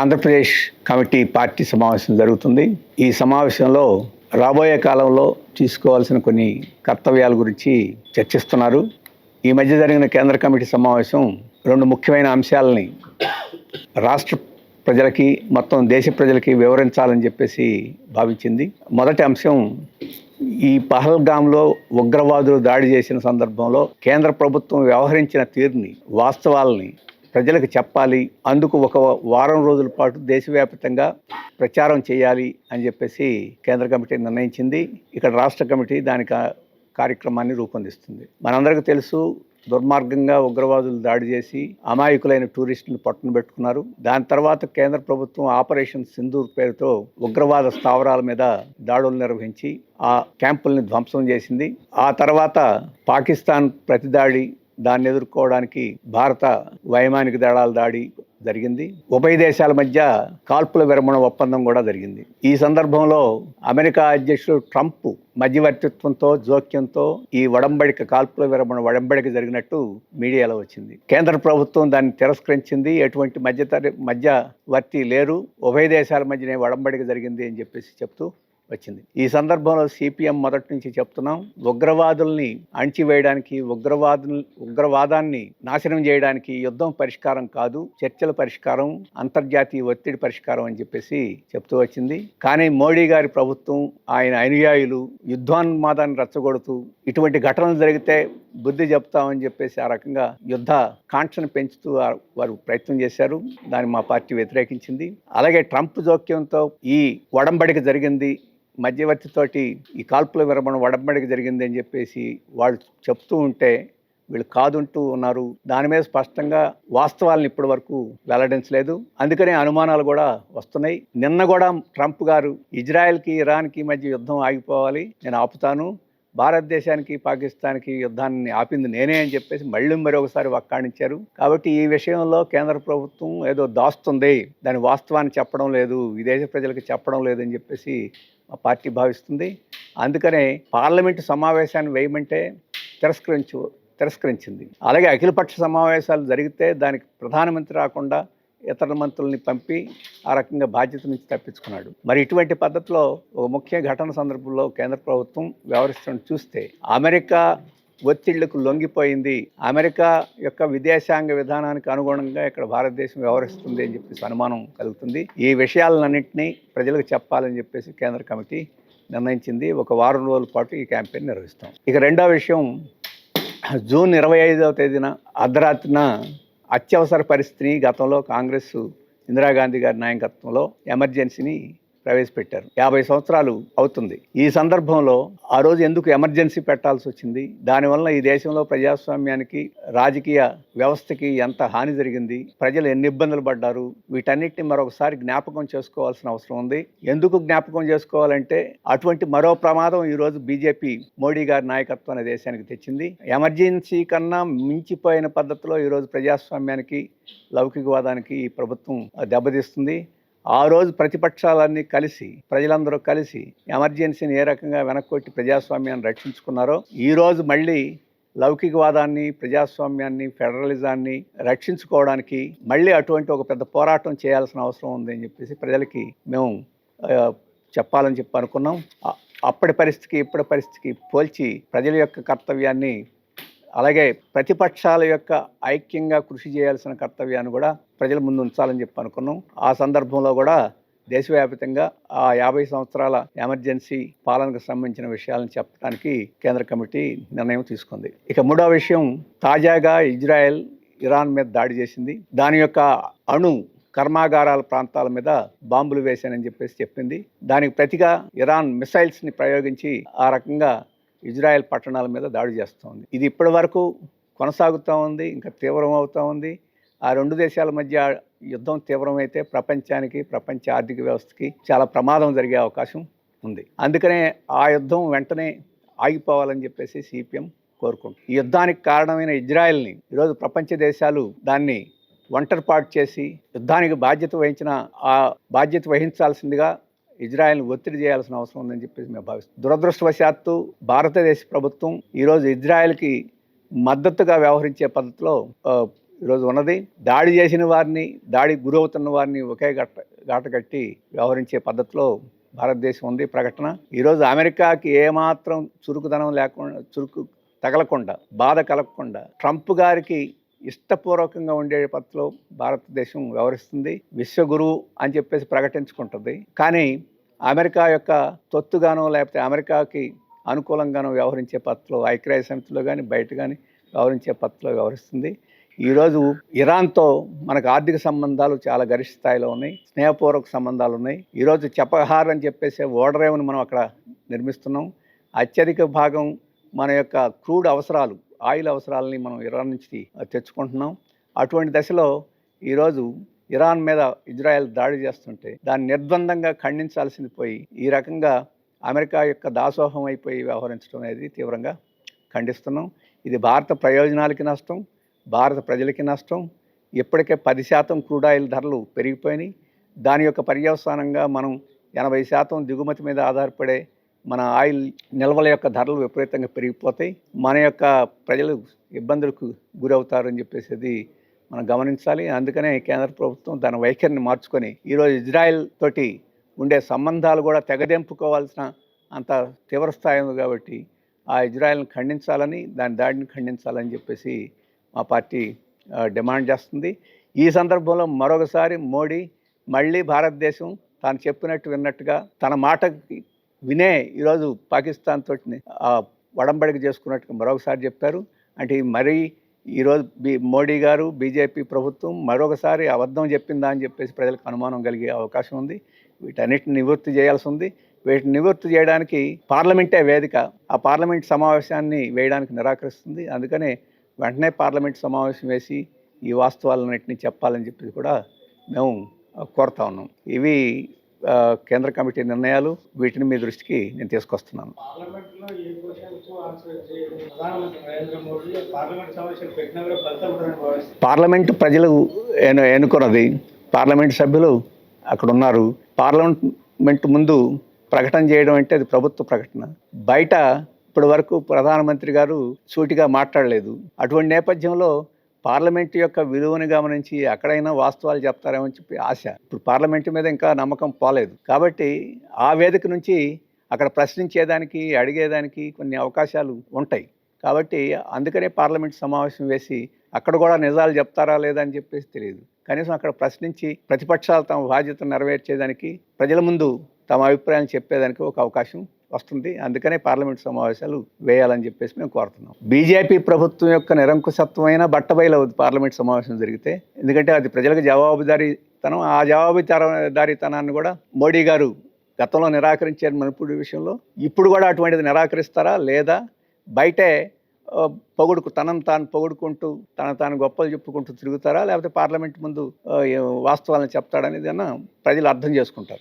Andhra Pradesh committee party సమావేశం జరుగుతుంది. ఈ సమావేశంలో రాబోయే కాలంలో తీసుకోవాల్సిన కొన్ని కర్తవ్యాల గురించి చర్చిస్తున్నారు. ఈ మధ్య జరిగిన కేంద్ర కమిటీ సమావేశం రెండు ముఖ్యమైన అంశాలని రాష్ట్ర ప్రజలకి మొత్తం దేశ ప్రజలకి వివరించాలని చెప్పేసి భావించింది. మొదటి అంశం ఈ పహల్గామ్లో ఉగ్రవాదులు దాడి చేసిన సందర్భంలో కేంద్ర ప్రభుత్వం వ్యవహరించిన తీరుని వాస్తవాలని ప్రజలకు చెప్పాలి. అందుకు ఒక వారం రోజుల పాటు దేశవ్యాప్తంగా ప్రచారం చేయాలి అని చెప్పేసి కేంద్ర కమిటీ నిర్ణయించింది. ఇక్కడ రాష్ట్ర కమిటీ దానికి కార్యక్రమాన్ని రూపొందిస్తుంది. మనందరికీ తెలుసు దుర్మార్గంగా ఉగ్రవాదులు దాడి చేసి అమాయకులైన టూరిస్టులను పట్టున పెట్టుకున్నారు. దాని తర్వాత కేంద్ర ప్రభుత్వం ఆపరేషన్ సింధూర్ పేరుతో ఉగ్రవాద స్థావరాల మీద దాడులు నిర్వహించి ఆ క్యాంపుల్ని ధ్వంసం చేసింది. ఆ తర్వాత పాకిస్తాన్ ప్రతిదాడి దాన్ని ఎదుర్కోవడానికి భారత వైమానిక దళాల దాడి జరిగింది. ఉభయ దేశాల మధ్య కాల్పుల విరమణ ఒప్పందం కూడా జరిగింది. ఈ సందర్భంలో అమెరికా అధ్యక్షుడు ట్రంప్ మధ్యవర్తిత్వంతో జోక్యంతో ఈ వడంబడిక కాల్పుల విరమణ వడంబడిక జరిగినట్టు మీడియాలో వచ్చింది. కేంద్ర ప్రభుత్వం దాన్ని తిరస్కరించింది. ఎటువంటి మధ్యతర మధ్యవర్తి లేరు. ఉభయ దేశాల మధ్యనే వడంబడిక జరిగింది అని చెప్పేసి చెప్తూ వచ్చింది. ఈ సందర్భంలో సిపిఎం మొదటి నుంచి చెప్తున్నాం ఉగ్రవాదుల్ని అణిచివేయడానికి ఉగ్రవాదు ఉగ్రవాదాన్ని నాశనం చేయడానికి యుద్ధం పరిష్కారం కాదు చర్చల పరిష్కారం అంతర్జాతీయ ఒత్తిడి పరిష్కారం అని చెప్పేసి చెప్తూ వచ్చింది. కానీ మోడీ గారి ప్రభుత్వం ఆయన అనుయాయులు యుద్ధాన్మాదాన్ని రెచ్చగొడుతూ ఇటువంటి ఘటనలు జరిగితే బుద్ధి చెప్తామని చెప్పేసి ఆ రకంగా యుద్ధ కాంక్షను పెంచుతూ వారు ప్రయత్నం చేశారు. దాన్ని మా పార్టీ వ్యతిరేకించింది. అలాగే ట్రంప్ జోక్యంతో ఈ ఒడంబడిక జరిగింది. మధ్యవర్తితోటి ఈ కాల్పుల విరమణ ఒడంబడిక జరిగింది అని చెప్పేసి వాళ్ళు చెప్తూ ఉంటే వీళ్ళు కాదుంటూ ఉన్నారు. దాని మీద స్పష్టంగా వాస్తవాలను ఇప్పటి వరకు వెల్లడించలేదు. అందుకనే అనుమానాలు కూడా వస్తున్నాయి. నిన్న కూడా ట్రంప్ గారు ఇజ్రాయెల్కి ఇరాన్కి మధ్య యుద్ధం ఆగిపోవాలి. నేను ఆపుతాను. భారతదేశానికి పాకిస్తాన్కి యుద్ధాన్ని ఆపింది నేనే అని చెప్పేసి మళ్ళీ మరొకసారి వక్కాణించారు. కాబట్టి ఈ విషయంలో కేంద్ర ప్రభుత్వం ఏదో దాస్తుంది. దాని వాస్తవాన్ని చెప్పడం లేదు. విదేశ ప్రజలకు చెప్పడం లేదని చెప్పేసి మా పార్టీ భావిస్తుంది. అందుకనే పార్లమెంటు సమావేశాన్ని వేయమంటే తిరస్కరించు తిరస్కరించింది. అలాగే అఖిలపక్ష సమావేశాలు జరిగితే దానికి ప్రధానమంత్రి రాకుండా ఇతర మంత్రుల్ని పంపి ఆ రకంగా బాధ్యత నుంచి తప్పించుకున్నాడు. మరి ఇటువంటి పద్ధతిలో ఒక ముఖ్య ఘటన సందర్భంలో కేంద్ర ప్రభుత్వం వ్యవహరిస్తున్న చూస్తే అమెరికా ఒత్తిళ్ళకు లొంగిపోయింది. అమెరికా యొక్క విదేశాంగ విధానానికి అనుగుణంగా ఇక్కడ భారతదేశం వ్యవహరిస్తుంది అని చెప్పేసి అనుమానం కలుగుతుంది. ఈ విషయాలన్నింటినీ ప్రజలకు చెప్పాలని చెప్పేసి కేంద్ర కమిటీ నిర్ణయించింది. ఒక వారం రోజుల పాటు ఈ క్యాంపెయిన్ నిర్వహిస్తాం. ఇక రెండో విషయం జూన్ ఇరవై ఐదవ తేదీన అర్ధరాత్రిన అత్యవసర పరిస్థితిని గతంలో కాంగ్రెస్ ఇందిరాగాంధీ గారి నాయకత్వంలో ఎమర్జెన్సీని ప్రవేశపెట్టారు. యాభై సంవత్సరాలు అవుతుంది. ఈ సందర్భంలో ఆ రోజు ఎందుకు ఎమర్జెన్సీ పెట్టాల్సి వచ్చింది? దానివల్ల ఈ దేశంలో ప్రజాస్వామ్యానికి రాజకీయ వ్యవస్థకి ఎంత హాని జరిగింది? ప్రజలు ఎన్ని ఇబ్బందులు పడ్డారు? వీటన్నిటిని మరొకసారి జ్ఞాపకం చేసుకోవాల్సిన అవసరం ఉంది. ఎందుకు జ్ఞాపకం చేసుకోవాలంటే అటువంటి మరో ప్రమాదం ఈ రోజు బీజేపీ మోడీ గారి నాయకత్వాన్ని దేశానికి తెచ్చింది. ఎమర్జెన్సీ కన్నా మించిపోయిన పద్ధతిలో ఈరోజు ప్రజాస్వామ్యానికి లౌకికవాదానికి ఈ ప్రభుత్వం దెబ్బతీస్తుంది. ఆ రోజు ప్రతిపక్షాలన్నీ కలిసి ప్రజలందరూ కలిసి ఎమర్జెన్సీని ఏ రకంగా వెనక్కొట్టి ప్రజాస్వామ్యాన్ని రక్షించుకున్నారో ఈరోజు మళ్ళీ లౌకికవాదాన్ని ప్రజాస్వామ్యాన్ని ఫెడరలిజాన్ని రక్షించుకోవడానికి మళ్ళీ అటువంటి ఒక పెద్ద పోరాటం చేయాల్సిన అవసరం ఉందని చెప్పేసి ప్రజలకి మేము చెప్పాలని చెప్పి అనుకున్నాం. అప్పటి పరిస్థితికి ఇప్పటి పరిస్థితికి పోల్చి ప్రజల యొక్క కర్తవ్యాన్ని అలాగే ప్రతిపక్షాల యొక్క ఐక్యంగా కృషి చేయాల్సిన కర్తవ్యాన్ని కూడా ప్రజల ముందు ఉంచాలని చెప్పి అనుకున్నాం. ఆ సందర్భంలో కూడా దేశవ్యాప్తంగా ఆ యాభై సంవత్సరాల ఎమర్జెన్సీ పాలనకు సంబంధించిన విషయాలను చెప్పడానికి కేంద్ర కమిటీ నిర్ణయం తీసుకుంది. ఇక మూడో విషయం తాజాగా ఇజ్రాయెల్ ఇరాన్ మీద దాడి చేసింది. దాని యొక్క అణు కర్మాగారాల ప్రాంతాల మీద బాంబులు వేశానని చెప్పేసి చెప్పింది. దానికి ప్రతిగా ఇరాన్ మిసైల్స్ని ప్రయోగించి ఆ రకంగా ఇజ్రాయెల్ పట్టణాల మీద దాడి చేస్తోంది ఇది ఇప్పటి వరకు కొనసాగుతూ ఉంది ఇంకా తీవ్రం అవుతూ ఉంది. ఆ రెండు దేశాల మధ్య యుద్ధం తీవ్రమైతే ప్రపంచానికి ప్రపంచ ఆర్థిక వ్యవస్థకి చాలా ప్రమాదం జరిగే అవకాశం ఉంది. అందుకనే ఆ యుద్ధం వెంటనే ఆగిపోవాలని చెప్పేసి సిపిఎం కోరుకుంటుంది. ఈ యుద్ధానికి కారణమైన ఇజ్రాయెల్ని ఈరోజు ప్రపంచ దేశాలు దాన్ని ఒంటరిపాటు చేసి యుద్ధానికి బాధ్యత వహించిన ఆ బాధ్యత వహించాల్సిందిగా ఇజ్రాయెల్ని ఒత్తిడి చేయాల్సిన అవసరం ఉందని చెప్పేసి మేము భావిస్తాం దురదృష్టవశాత్తు భారతదేశ ప్రభుత్వం ఈరోజు ఇజ్రాయెల్కి మద్దతుగా వ్యవహరించే పద్ధతిలో ఈరోజు ఉన్నది. దాడి చేసిన వారిని దాడి గురవుతున్న వారిని ఒకే గట్ట గాటగట్టి వ్యవహరించే పద్ధతిలో భారతదేశం ఉంది. ప్రకటన ఈరోజు అమెరికాకి ఏమాత్రం చురుకుదనం లేకుండా చురుకు తగలకుండా బాధ కలగకుండా ట్రంప్ గారికి ఇష్టపూర్వకంగా ఉండే పద్ధతిలో భారతదేశం వ్యవహరిస్తుంది. విశ్వగురువు అని చెప్పేసి ప్రకటించుకుంటుంది. కానీ అమెరికా యొక్క తొత్తుగానో లేకపోతే అమెరికాకి అనుకూలంగానో వ్యవహరించే పద్ధతిలో ఐక్యరాజ్య సమితిలో కానీ బయట కానీ వ్యవహరించే పత్రలో వ్యవహరిస్తుంది. ఈరోజు ఇరాన్తో మనకు ఆర్థిక సంబంధాలు చాలా గరిష్ట స్థాయిలో ఉన్నాయి స్నేహపూర్వక సంబంధాలు ఉన్నాయి. ఈరోజు చెప్పహార్ అని చెప్పేసి ఓడరేవును మనం అక్కడ నిర్మిస్తున్నాం. అత్యధిక భాగం మన యొక్క క్రూడ్ అవసరాలు ఆయిల్ అవసరాలని మనం ఇరాన్ నుంచి తెచ్చుకుంటున్నాం. అటువంటి దశలో ఈరోజు ఇరాన్ మీద ఇజ్రాయెల్ దాడి చేస్తుంటే దాన్ని నిర్బంధంగా ఖండించాల్సింది పోయి ఈ రకంగా అమెరికా యొక్క దాసోహం అయిపోయి వ్యవహరించడం అనేది తీవ్రంగా ఖండిస్తున్నాం. ఇది భారత ప్రయోజనాలకి నష్టం భారత ప్రజలకి నష్టం. ఇప్పటికే పది శాతం క్రూడ్ ఆయిల్ ధరలు పెరిగిపోయినాయి. దాని యొక్క పర్యవసానంగా మనం ఎనభై శాతం దిగుమతి మీద ఆధారపడే మన ఆయిల్ నిల్వల యొక్క ధరలు విపరీతంగా పెరిగిపోతాయి. మన యొక్క ప్రజలు ఇబ్బందులకు గురవుతారని చెప్పేసి అది మనం గమనించాలి. అందుకనే కేంద్ర ప్రభుత్వం తన వైఖరిని మార్చుకొని ఈరోజు ఇజ్రాయెల్ తోటి ఉండే సంబంధాలు కూడా తెగదెంపుకోవాల్సిన అంత తీవ్రస్థాయి ఉంది కాబట్టి ఆ ఇజ్రాయెల్ని ఖండించాలని దాని దాడిని ఖండించాలని చెప్పేసి మా పార్టీ డిమాండ్ చేస్తుంది. ఈ సందర్భంలో మరొకసారి మోడీ మళ్ళీ భారతదేశం తాను చెప్పినట్టు విన్నట్టుగా తన మాటకి వినే ఈరోజు పాకిస్తాన్ తోటి వడంబడిక చేసుకున్నట్టుగా మరొకసారి చెప్పారు. అంటే మరీ ఈరోజు బీ మోడీ గారు బీజేపీ ప్రభుత్వం మరొకసారి అబద్ధం చెప్పిందా అని చెప్పేసి ప్రజలకు అనుమానం కలిగే అవకాశం ఉంది. వీటన్నిటిని నివృత్తి చేయాల్సి ఉంది. వీటిని నివృత్తి చేయడానికి పార్లమెంటే వేదిక. ఆ పార్లమెంట్ సమావేశాన్ని వేయడానికి నిరాకరిస్తుంది. అందుకనే వెంటనే పార్లమెంట్ సమావేశం వేసి ఈ వాస్తవాలన్నింటినీ చెప్పాలని చెప్పి కూడా మేము కోరుతా ఉన్నాం. ఇవి కేంద్ర కమిటీ నిర్ణయాలు వీటిని మీ దృష్టికి నేను తీసుకొస్తున్నాను. పార్లమెంట్ ప్రజలు ఎన్ను ఎన్నుకున్నది పార్లమెంటు సభ్యులు అక్కడ ఉన్నారు. పార్లమెంట్ ముందు ప్రకటన చేయడం అంటే అది ప్రభుత్వ ప్రకటన. బయట ఇప్పటి వరకు ప్రధానమంత్రి గారు సూటిగా మాట్లాడలేదు. అటువంటి నేపథ్యంలో పార్లమెంట్ యొక్క విలువను గమనించి ఎక్కడైనా వాస్తవాలు చెప్తారేమో చెప్పి ఆశ. ఇప్పుడు పార్లమెంట్ మీద ఇంకా నమ్మకం పోలేదు. కాబట్టి ఆ వేదిక నుంచి అక్కడ ప్రశ్నించేదానికి అడిగేదానికి కొన్ని అవకాశాలు ఉంటాయి. కాబట్టి అందుకనే పార్లమెంట్ సమావేశం వేసి అక్కడ కూడా నిజాలు చెప్తారా లేదా అని చెప్పేసి తెలియదు. కనీసం అక్కడ ప్రశ్నించి ప్రతిపక్షాలు తమ బాధ్యతను నెరవేర్చేదానికి ప్రజల ముందు తమ అభిప్రాయాలు చెప్పేదానికి ఒక అవకాశం వస్తుంది. అందుకనే పార్లమెంట్ సమావేశాలు వేయాలని చెప్పేసి మేము కోరుతున్నాం. బీజేపీ ప్రభుత్వం యొక్క నిరంకుశత్వమైన బట్టబయలవుద్ది పార్లమెంట్ సమావేశం జరిగితే ఎందుకంటే అది ప్రజలకు జవాబుదారీతనం ఆ జవాబుదారీతనాన్ని కూడా మోడీ గారు గతంలో నిరాకరించారు మణిపూర్ విషయంలో. ఇప్పుడు కూడా అటువంటిది నిరాకరిస్తారా? లేదా బయటే పొగుడుకు తనను తాను పొగుడుకుంటూ తన తాను గొప్పలు చెప్పుకుంటూ తిరుగుతారా? లేకపోతే పార్లమెంట్ ముందు వాస్తవాలను చెప్తాడనేది అన్న ప్రజలు అర్థం చేసుకుంటారు.